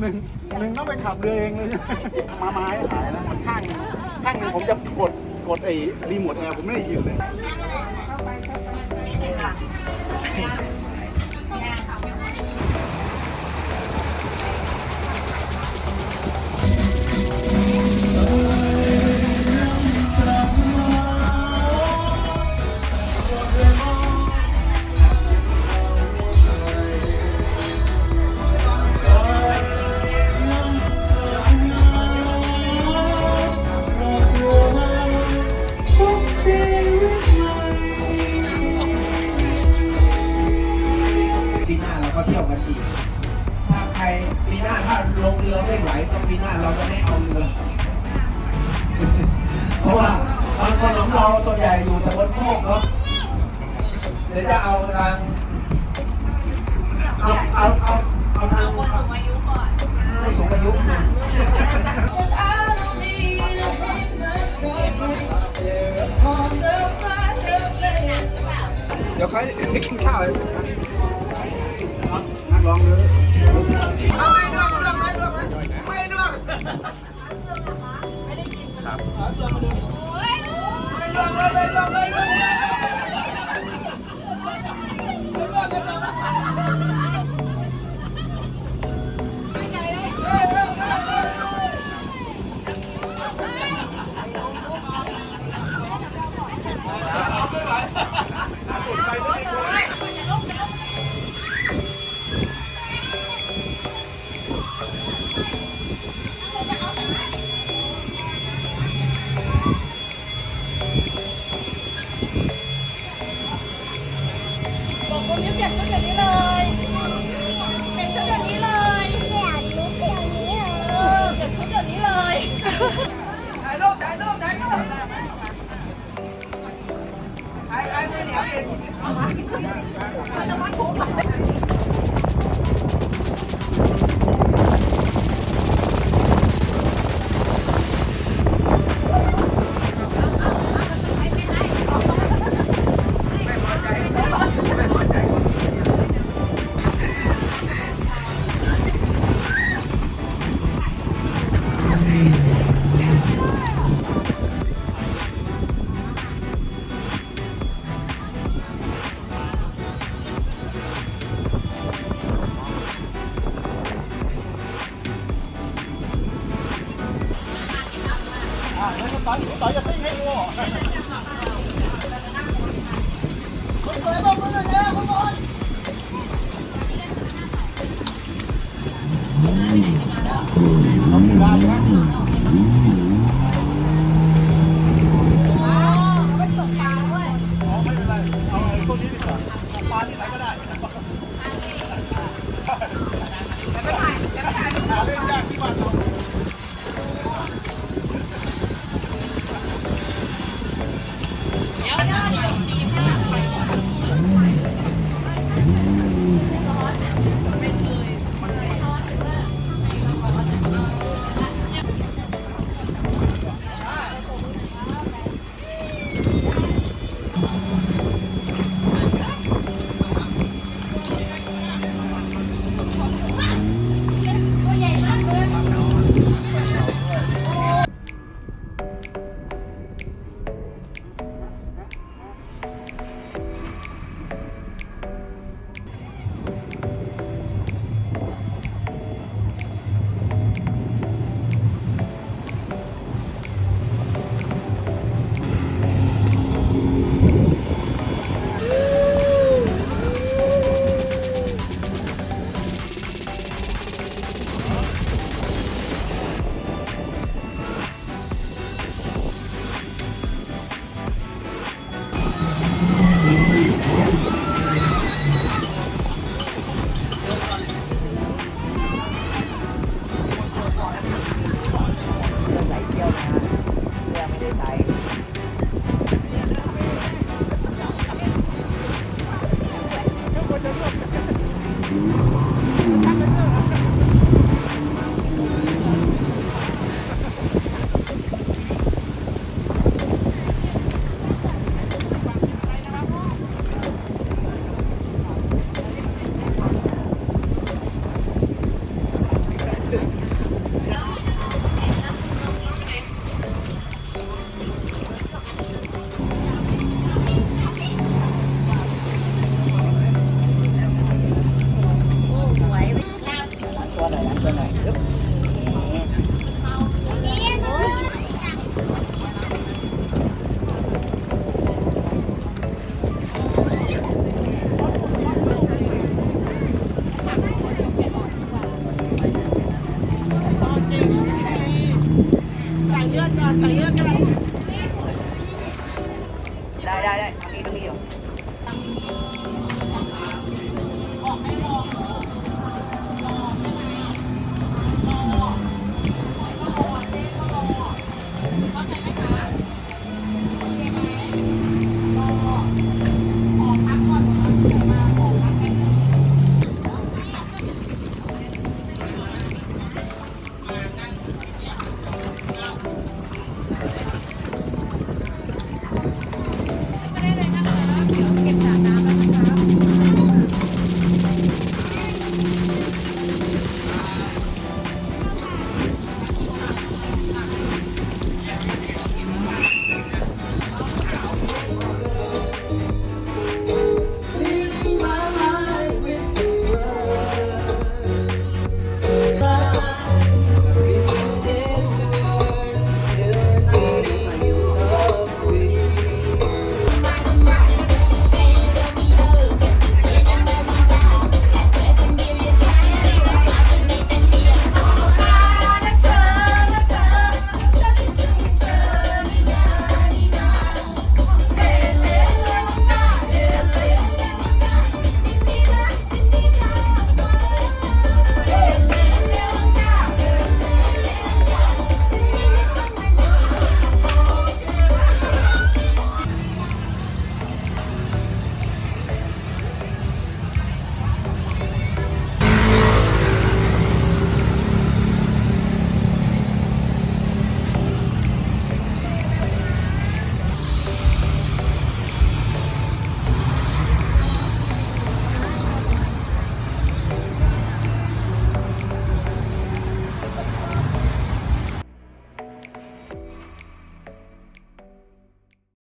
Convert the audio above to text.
หนึ่งหนึ่งต้องไปขับเรือเองเลยมาไม้หายนะข้างหนึ่งข้างหนึ่งผมจะกดกดไอ้รีโมทแอร์ผมไม่ได้ยินเลย ดี๋ยวจะเอาทางเอาเอาเอาเอาทางคนสูงอายุก่อนสูงอายุนะเดี๋ยวค่อยไปกินข้าวเลยนักร้องเรือบอก คนนี้เปลี่ยนชุดเดี๋ยวนี้เลยเปลี่ยนชุดเดี๋ยวนี้เลยเปลี่ยนชุดเดี๋ยวนี้เลยเออเปลี่ยนชุดเดี๋ยวนี้เลยถ่ายรูปถ่ายรูปถ่ายรูปถ่ายถ่ายมือเหนียวเองเอามาเอามาถูก ปลาที่ไหนก็ได้ あっ。ala, ala, ang ilong iyo.